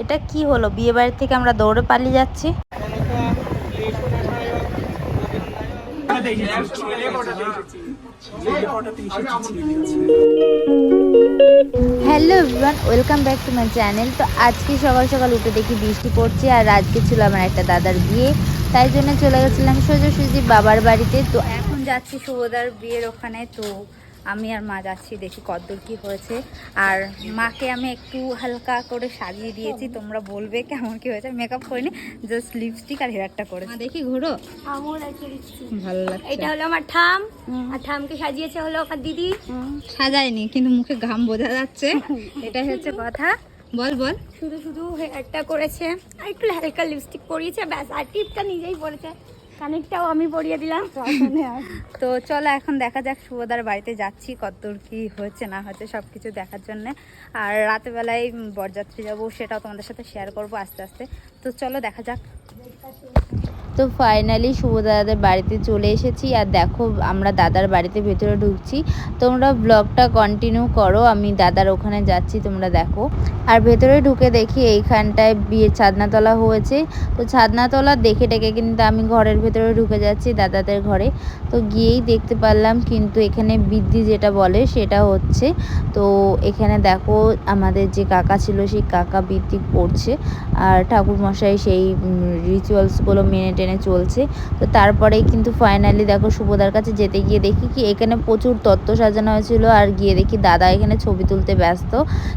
এটা কি হলো? বিয়ে বাড়ি থেকে আমরা দৌড়ে পালিয়ে যাচ্ছি। Hello everyone welcome back to my channel তো আজকে সকাল সকাল উঠে দেখি বৃষ্টি পড়ছে আর আজকে ছিল আমার একটা দাদার বিয়ে। তাই জন্য চলে গেছিলাম সোজাসুজি বাবার বাড়িতে। তো এখন যাচ্ছি শুভদার বিয়ের ওখানে। তো আমি আর মা যাচ্ছি দেখি কতদূর কি হয়েছে। আর মাকে আমি একটু হালকা করে সাজিয়ে দিয়েছি তোমরা বলবে কেমন কি হয়েছে। মেকআপ করিনি জাস্ট লিপস্টিক আর হেয়ারটা করে দেখি ঘুরো। ভালো লাগছে। এটা হলো আমার ঠাম। আর ঠামকে সাজিয়েছে হলো আমার দিদি। সাজায়নি কিন্তু মুখে ঘাম বোঝা যাচ্ছে। এটাই হচ্ছে কথা। বল বল। শুধু শুধু হেয়ারটা করেছে। আর একটু হালকা লিপস্টিক পরিয়েছে ব্যাস আর টিপটা নিজেই পরেছে। কানেরটাও আমি পরিয়ে দিলাম। তো চলো এখন দেখা যাক শুভদার বাড়িতে যাচ্ছি কতদূর কি হয়েছে না হয়েছে সব কিছু দেখার জন্য। আর রাতেবেলায় বরযাত্রী যাব সেটাও তোমাদের সাথে শেয়ার করব আস্তে আস্তে। তো চলো দেখা যাক। তো ফাইনালি শুভ দাদাদের বাড়িতে চলে এসেছি আর দেখো আমরা দাদার বাড়িতে ভেতরে ঢুকছি। তোমরা ব্লগটা কন্টিনিউ করো, আমি দাদার ওখানে যাচ্ছি, তোমরা দেখো। আর ভেতরে ঢুকে দেখি এইখানটায় বিয়ে ছাদনাতলা হয়েছে। তো ছাদনাতলা দেখে টেকে কিন্তু আমি ঘরের ভেতরে ঢুকে যাচ্ছি দাদাদের ঘরে। তো গিয়েই দেখতে পারলাম কিন্তু এখানে বৃদ্ধি যেটা বলে সেটা হচ্ছে, তো এখানে দেখো আমাদের যে কাকা ছিল সেই কাকা বৃদ্ধি করছে আর ঠাকুরমশাই সেই রিচুয়ালসগুলো মেনে টেনে চলছে। তো তারপরে কিন্তু ফাইনালি দেখো শুভদার কাছে যেতে গিয়ে দেখি কি এখানে প্রচুর তত্ত্ব সাজানো হয়েছিল আর গিয়ে দেখি দাদা এখানে ছবি তুলতে ব্যস্ত।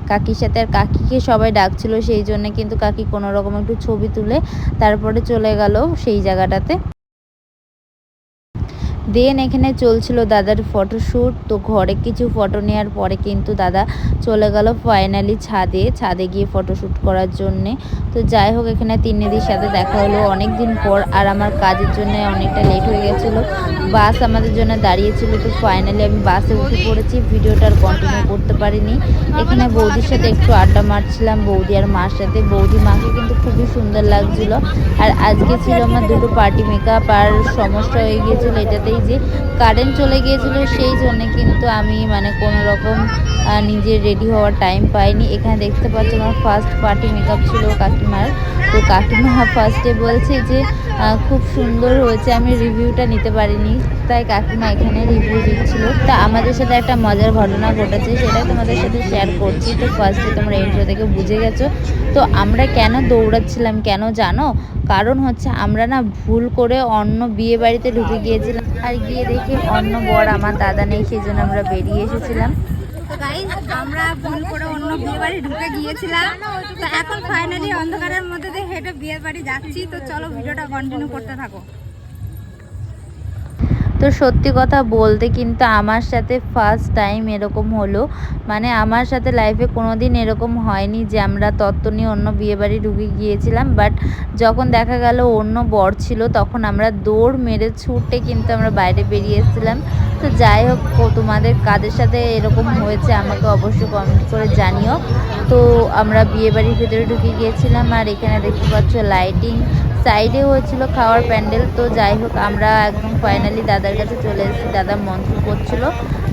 কাকির সাথে আর কাকিকে সবাই ডাকছিল, সেই জন্য কিন্তু কাকি কোনো রকম একটু ছবি তুলে তারপরে চলে গেল সেই জায়গাটাতে। দেন এখানে চলছিল দাদার ফটোশ্যুট তো ঘরে কিছু ফটো নেওয়ার পরে কিন্তু দাদা চলে গেল ফাইনালি ছাদে ছাদে গিয়ে ফটোশ্যুট করার জন্যে। তো যাই হোক, এখানে তিন্নিদির সাথে দেখা হলো অনেক দিন পর, আর আমার কাজের জন্য অনেকটা লেট হয়ে গেছিল। বাস আমাদের জন্য দাঁড়িয়েছিল, তো ফাইনালি আমি বাসে উঠে পড়েছি, ভিডিওটা আর কন্টিনিউ করতে পারিনি। এখানে বৌদির সাথে একটু আড্ডা মারছিলাম, বৌদি আর মার সাথে। বৌদি মাকে কিন্তু খুবই সুন্দর লাগছিল। আর আজকে ছিল আমার দুটো পার্টি মেকআপ আর সমস্যা হয়ে গিয়েছিল এটাতেই যে কারেন্ট চলে গিয়েছিল সেই জন্য কিন্তু আমি মানে কোনো রকম নিজের রেডি হওয়ার টাইম পাইনি। এখানে দেখতে পাচ্ছ আমার ফার্স্ট পার্টি মেকআপ ছিল কাকিমার। তো কাকিমা ফার্স্টে বলছে যে খুব সুন্দর হয়েছে, আমি রিভিউটা নিতে পারিনি। তাই কাকিমা এখানে রিভিউ দিচ্ছিল। তা আমাদের সাথে একটা মজার ঘটনা ঘটেছে সেটাই তোমাদের সাথে শেয়ার করছি। তো ফার্স্টে তোমরা ইন্ট্রো থেকে বুঝে গেছো। তো আমরা কেন দৌড়াচ্ছিলাম, কেন জানো? কারণ হচ্ছে আমরা না ভুল করে অন্য বিয়ে বাড়িতে ঢুকে গিয়েছিলাম। আর গিয়ে দেখি অন্য বর আমার দাদা নেই, সেই জন্য আমরা বেরিয়ে এসেছিলাম। আমরা ভুল করে অন্য বিয়ে বাড়ি ঢুকে গিয়েছিলাম। তো এখন ফাইনালি অন্ধকারের মধ্যে হেঁটে বিয়ে বাড়ি যাচ্ছি। তো চলো ভিডিওটা কন্টিনিউ করতে থাকো। তো সত্যি কথা বলতে কিন্তু আমার সাথে ফার্স্ট টাইম এরকম হলো। মানে আমার সাথে লাইফে কোনো দিন এরকম হয়নি যে আমরা তত্ত্ব নিয়ে অন্য বিয়েবাড়ি ঢুকে গিয়েছিলাম। বাট যখন দেখা গেল অন্য বর ছিল, তখন আমরা দৌড় মেরে ছুটে কিন্তু আমরা বাইরে বেরিয়ে এসেছিলাম। তো যাই হোক তোমাদের কাদের সাথে এরকম হয়েছে আমাকে অবশ্যই কমেন্ট করে জানিও। তো আমরা বিয়েবাড়ির ভিতরে ঢুকে গিয়েছিলাম আর এখানে দেখতে পাচ্ছ লাইটিং সাইডে হয়েছিল খাওয়ার প্যান্ডেল। তো যাই হোক, আমরা একদম ফাইনালি দাদার কাছে চলে এসেছি, দাদা মন্ত্র করছিল।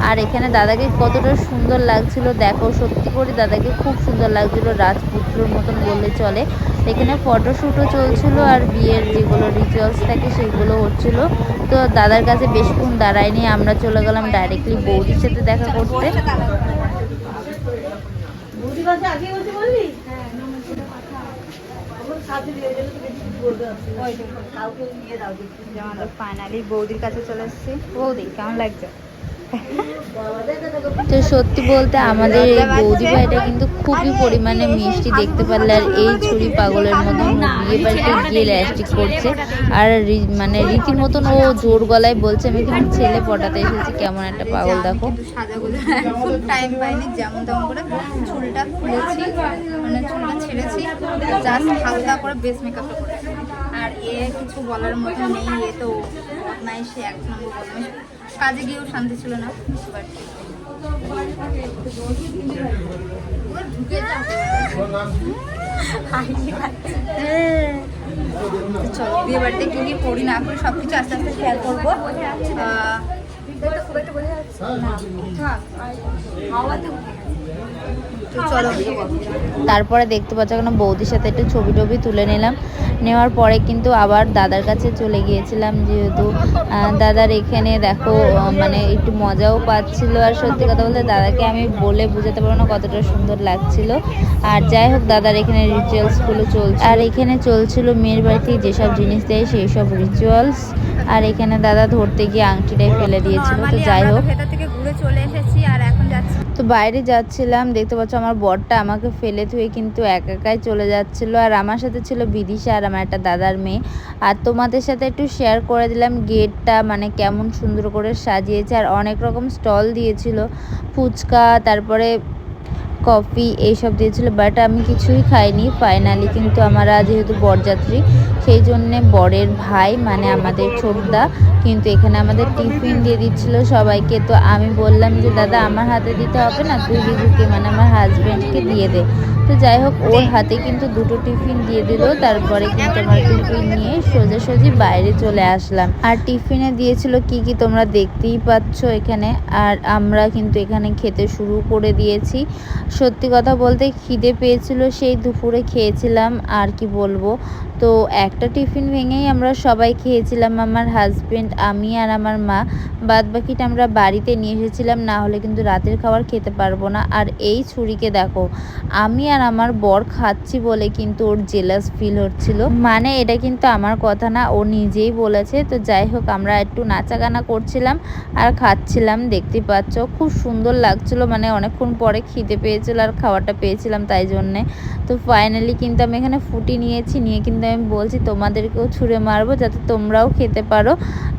আর এখানে দাদাকে কতটা সুন্দর লাগছিল, দেখো, সত্যি করে দাদাকে খুব সুন্দর লাগছিল, রাজপুত্রর মতন বললে চলে। এখানে ফটোশ্যুটও চলছিল আর বিয়ের যেগুলো রিচুয়ালস থাকে সেগুলো হচ্ছিল। তো দাদার কাছে বেশিক্ষণ দাঁড়ায়নি, আমরা চলে গেলাম ডাইরেক্টলি বৌদির সাথে দেখা করতে। ফাইনালি বৌদির কাছে চলে এসেছি। বৌদি কেমন লাগছে? তো সত্যি বলতে আমাদের এই বৌদি ভাইটা কিন্তু খুবই পরিমাণে মিষ্টি দেখতে পারলে আর এই ছুরি পাগলের মতন বিয়ে বাড়িতে গিয়ে ল্যাস্টিক করছে আর মানে রীতিমতন ও জোর গলায় বলছে, আমি কিন্তু ছেলে পটাতে এসেছি, কেমন একটা পাগল দেখো। মানে আর এ কিছু বলার মতো নেই, এ তো বদমাইশে, এক নম্বর বদমাইশ। কাজে গিয়েও শান্তি ছিল না। বাট ঢুকে চলো বিয়ে বাড়িতে কি পড়ি না করি সবকিছু আস্তে আস্তে খেয়াল করব। তারপরে দেখতে পাচ্ছ এখানে বৌদির সাথে একটু ছবি টবি তুলে নিলাম। নেওয়ার পরে কিন্তু আবার দাদার কাছে চলে গিয়েছিলাম যেহেতু দাদার এখানে দেখো মানে একটু মজাও পাচ্ছিল। আর সত্যি কথা বলতে দাদাকে আমি বলে বোঝাতে পারব না কতটা সুন্দর লাগছিল। আর যাই হোক, দাদার এখানে রিচুয়ালসগুলো চলছে। আর এখানে চলছিল মেয়ের বাড়িতে যেসব জিনিস দেয়, সেই সব রিচুয়ালস আর এখানে দাদা ধরতে গিয়ে আংটিটাই ফেলে দিয়েছিল। তো যাই হোক থেকে ঘুরে চলে এসেছি আর এখন যাচ্ছি। তো বাইরে যাচ্ছিলাম, দেখতে পাচ্ছ আমার বরটা আমাকে ফেলে থুয়ে কিন্তু একা একাই চলে যাচ্ছিল। আর আমার সাথে ছিল বিদিশা আর আমার একটা দাদার মেয়ে। আর তোমাদের সাথে একটু শেয়ার করে দিলাম, গেটটা মানে কেমন সুন্দর করে সাজিয়েছে। আর অনেক রকম স্টল দিয়েছিল, ফুচকা, তারপরে কফি এইসব দিয়েছিল বাট আমি কিছুই খাইনি ফাইনালি কিন্তু আমরা যেহেতু বরযাত্রী সেই জন্যে বরের ভাই মানে আমাদের ছোটদা কিন্তু এখানে আমাদের টিফিন দিয়ে দিচ্ছিল সবাইকে। তো আমি বললাম যে দাদা আমার হাতে দিতে হবে না তুই রিজুকে মানে আমার হাজব্যান্ডকে দিয়ে দে। তো যাই হোক ওর হাতে কিন্তু দুটো টিফিন দিয়ে দিল তারপরে কিন্তু আমার টিফিন নিয়ে সোজাসুজি বাইরে চলে আসলাম। আর টিফিনে দিয়েছিল কি কি তোমরা দেখতেই পাচ্ছ এখানে আর আমরা কিন্তু এখানে খেতে শুরু করে দিয়েছি। সত্যি কথা বলতে খিদে পেয়েছিল, সেই দুপুরে খেয়েছিলাম, আর কি বলব? তো একটা টিফিন ভেঙেই আমরা সবাই খেয়েছিলাম, আমার হাজবেন্ড আমি আর আমার মা। বাদ বাকিটা আমরা বাড়িতে নিয়ে এসেছিলাম, না হলে কিন্তু রাতের খাবার খেতে পারব না। আর এই ছুরিকে দেখো, আমি আর আমার বর খাচ্ছি বলে কিন্তু ওর জেলাস ফিল হচ্ছিল। মানে এটা কিন্তু আমার কথা না, ও নিজেই বলেছে। তো যাই হোক, আমরা একটু নাচাগানা করছিলাম আর খাচ্ছিলাম, দেখতে পাচ্ছ? খুব সুন্দর লাগছিল মানে অনেকক্ষণ পরে খিদে পেয়েছিল আর খাবারটা পেয়েছিলাম তাই জন্যে। তো ফাইনালি কিন্তু আমি এখানে ফুটি নিয়েছি, নিয়ে কিন্তু আমি বলছি তোমাদেরকেও ছুঁড়ে মারবো যাতে তোমরাও খেতে পারো।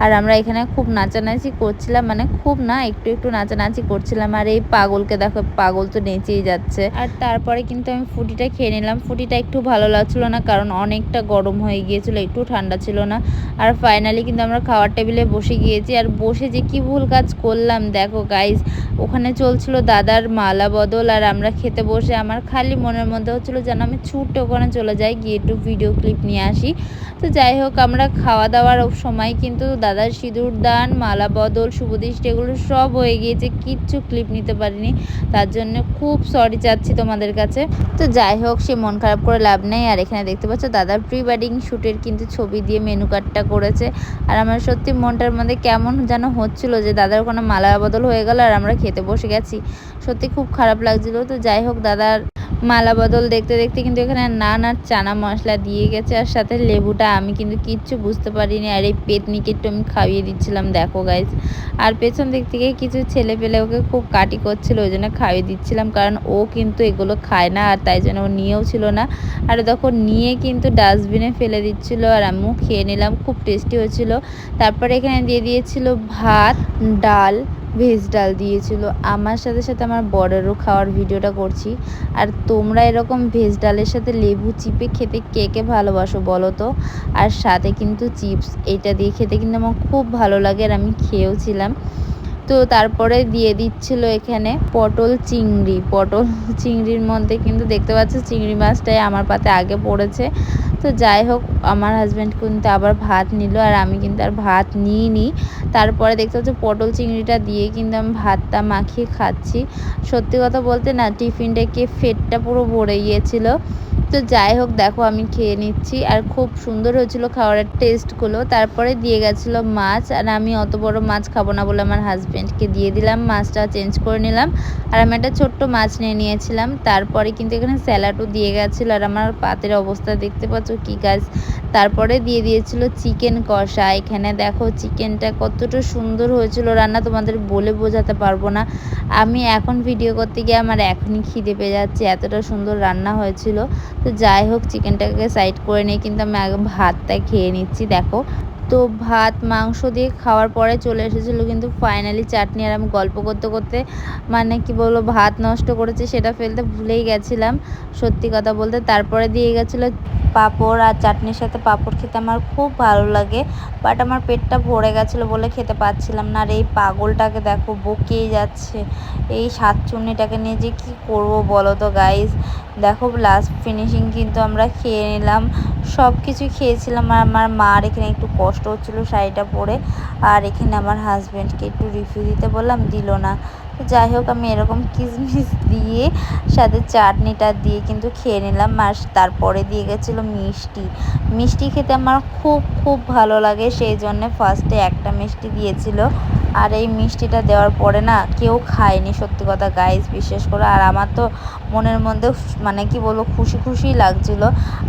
আর আমরা এখানে খুব নাচানাচি করছিলাম মানে খুব না, একটু একটু নাচানাচি করছিলাম। আর এই পাগলকে দেখো, পাগল তো নেচেই যাচ্ছে। আর তারপরে কিন্তু আমি ফুটিটা খেয়ে নিলাম। ফুটিটা একটু ভালো লাগছিল না, কারণ অনেকটা গরম হয়ে গিয়েছিল, একটু ঠান্ডা ছিল না। আর ফাইনালি কিন্তু আমরা খাওয়ার টেবিলে বসে গিয়েছি। আর বসে যে কি ভুল কাজ করলাম, দেখো গাইজ ওখানে চলছিল দাদার মালা বদল। আর আমরা খেতে বসে আমার খালি মনের মধ্যে হচ্ছিল যেন আমি ছুটে ওখানে চলে যাই, গিয়ে একটু ভিডিও ক্লিপ নিয়ে আসি। তো যাই হোক, আমরা খাওয়া দাওয়ার সময় কিন্তু দাদার সিঁদুর দান, মালা বদল শুভদৃষ্টি এগুলো সব হয়ে গিয়েছে, কিচ্ছু ক্লিপ নিতে পারিনি। তার জন্য খুব সরি চাচ্ছি তোমাদের কাছে। তো যাই হোক, সে মন খারাপ করে লাভ নেই। আর এখানে দেখতে পাচ্ছ, দাদার প্রি ওয়েডিং শ্যুটের কিন্তু ছবি দিয়ে মেনু কার্ডটা করেছে। আর আমার সত্যি মনটার মধ্যে কেমন যেন হচ্ছিল যে, দাদার ওখানে মালা বদল হয়ে গেল আর আমরা খেতে বসে গেছি। সত্যি খুব খারাপ লাগছিল তো যাই হোক, দাদার মালা বদল দেখতে দেখতে কিন্তু এখানে নান আর চানা মশলা দিয়ে গেছে, আর সাথে লেবুটা আমি কিন্তু কিচ্ছু বুঝতে পারিনি, আর এই পেতনিকে একটু আমি খাইয়ে দিচ্ছিলাম, দেখো গাইজ আর পেছন দিক থেকে কিছু ছেলে পেলে ওকে খুব কাটি করছিল, ওই জন্য খাইয়ে দিচ্ছিলাম, কারণ ও কিন্তু এগুলো খায় না, আর তাই জন্য ও নিয়েও ছিল না। আর দেখো, নিয়ে কিন্তু ডাস্টবিনে ফেলে দিচ্ছিল, আর আমিও খেয়ে নিলাম, খুব টেস্টি হয়েছিল। তারপরে এখানে দিয়ে দিয়েছিল ভাত, ডাল ভেজ ডাল দিয়েছিল। আমার সাথে সাথে আমার বরেরও খাওয়ার ভিডিওটা করছি। আর তোমরা এরকম ভেজ ডালের সাথে লেবু চিপে খেতে কে কে ভালোবাসো বলো তো? আর সাথে কিন্তু চিপস, এটা দিয়ে খেতে কিন্তু আমার খুব ভালো লাগে আর আমি খেয়েও ছিলাম। তো তারপরে দিয়ে দিচ্ছিল এখানে পটল চিংড়ি। পটল চিংড়ির মধ্যে কিন্তু দেখতে পাচ্ছ চিংড়ি মাছটাই আমার পাতে আগে পড়েছে। তো যাই হোক, আমার হাজব্যান্ড কিন্তু আবার ভাত নিল আর আমি কিন্তু আর ভাত নিইনি। তারপরে দেখতে পাচ্ছি পটল চিংড়িটা দিয়ে কিন্তু আমি ভাতটা মাখিয়ে খাচ্ছি। সত্যি কথা বলতে না, টিফিনটাকে ফেটটা পুরো ভরে গিয়েছিল। তো যাই হোক, দেখো আমি খেয়ে নিচ্ছি। আর খুব সুন্দর হয়েছিল খাওয়ারের টেস্টগুলো তারপরে দিয়ে গেছিল মাছ। আর আমি অত বড় মাছ খাব না বলে আমার হাজব্যান্ডকে দিয়ে দিলাম। মাছটা চেঞ্জ করে নিলাম। আর আমি একটা ছোট্ট মাছ নিয়ে নিয়েছিলাম। তারপরে কিন্তু এখানে স্যালাডও দিয়ে গেছিল। আর আমার পাতের অবস্থা দেখতে পাচ্ছ কী কাজ তারপরে দিয়ে দিয়েছিল চিকেন কষা। এখানে দেখো চিকেনটা কতটা সুন্দর হয়েছিল। রান্না তোমাদের বলে বোঝাতে পারব না। আমি এখন ভিডিও করতে গিয়ে আমার এখনই খিদে পেয়ে যাচ্ছে। এতটা সুন্দর রান্না হয়েছিল। তো যাই হোক, চিকেনটাকে সাইড করে নিয়ে কিন্তু আমি আগে ভাতটা খেয়ে নিচ্ছি। দেখো তো ভাত, মাংস দিয়ে খাওয়ার পরে চলে এসেছিল কিন্তু ফাইনালি চাটনি আর আমি গল্প করতে করতে মানে কি বলব, ভাত নষ্ট করেছে সেটা ফেলতে ভুলেই গেছিলাম। সত্যি কথা বলতে তারপরে দিয়ে গেছিল পাঁপড় আর চাটনির সাথে পাঁপড় খেতে আমার খুব ভালো লাগে। বাট আমার পেটটা ভরে গেছিল বলে খেতে পাচ্ছিলাম না আর এই পাগলটাকে দেখো বকেই যাচ্ছে। এই সাতচুন্নিটাকে নিয়ে যে কী করব বলো তো গাইজ দেখো লাস্ট ফিনিশিং কিন্তু আমরা খেয়ে নিলাম। সব কিছু খেয়েছিলাম আর আমার মার এখানে একটু কষ্ট হচ্ছিল শাড়িটা পরে আর এখানে আমার হাজব্যান্ডকে একটু রিভিউ দিতে বললাম, দিল না। তো যাই হোক, আমি এরকম কিসমিস দিয়ে সাথে চাটনিটা দিয়ে কিন্তু খেয়ে নিলাম আর তারপরে দিয়ে গেছিল মিষ্টি। মিষ্টি খেতে আমার খুব খুব ভালো লাগে, সেই জন্যে ফার্স্টে একটা মিষ্টি দিয়েছিল। আর এই মিষ্টিটা দেওয়ার পরে না কেউ খায়নি, সত্যি কথা। গাইজ বিশেষ করে, আর আমার তো মনের মধ্যে মানে কি বলব, খুশি খুশি লাগছিল।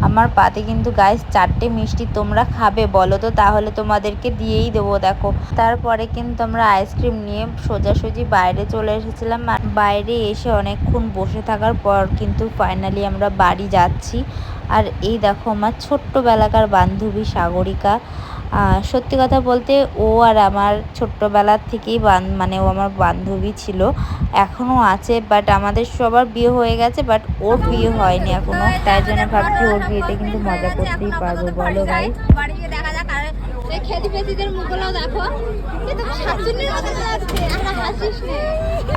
আমার পাতে কিন্তু গাইজ চারটে মিষ্টি তোমরা খাবে, বলো তো, তাহলে তোমাদেরকে দিয়েই দেবো, দেখো। তারপরে কিন্তু আমরা আইসক্রিম নিয়ে সোজাসুজি বাইরে চলে এসেছিলাম। বাইরে এসে অনেকক্ষণ বসে থাকার পর কিন্তু ফাইনালি আমরা বাড়ি যাচ্ছি। আর এই দেখো, আমার ছোট্টবেলাকার বান্ধবী সাগরিকা সত্যি কথা বলতে ও আর আমার ছোট্টবেলার থেকেই বান মানে ও আমার বান্ধবী ছিল। এখনও আছে বাট আমাদের সবার বিয়ে হয়ে গেছে বাট ওর বিয়ে হয়নি এখনও। তাই জন্য ভাবছি ওর বিয়েতে কিন্তু মজা করতেই পারব। বলো ভাই। দেখা যাক আর মুখগুলো দেখো।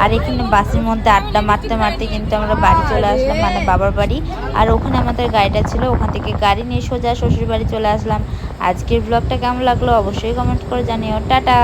আর এখানে বাসের মধ্যে আড্ডা মারতে মারতে কিন্তু আমরা বাড়ি চলে আসলাম মানে বাবার বাড়ি। আর ওখানে আমাদের গাড়িটা ছিল ওখান থেকে গাড়ি নিয়ে সোজা শ্বশুর বাড়ি চলে আসলাম। আজকের ব্লগটা কেমন লাগল অবশ্যই কমেন্ট করে জানিও। টাটা!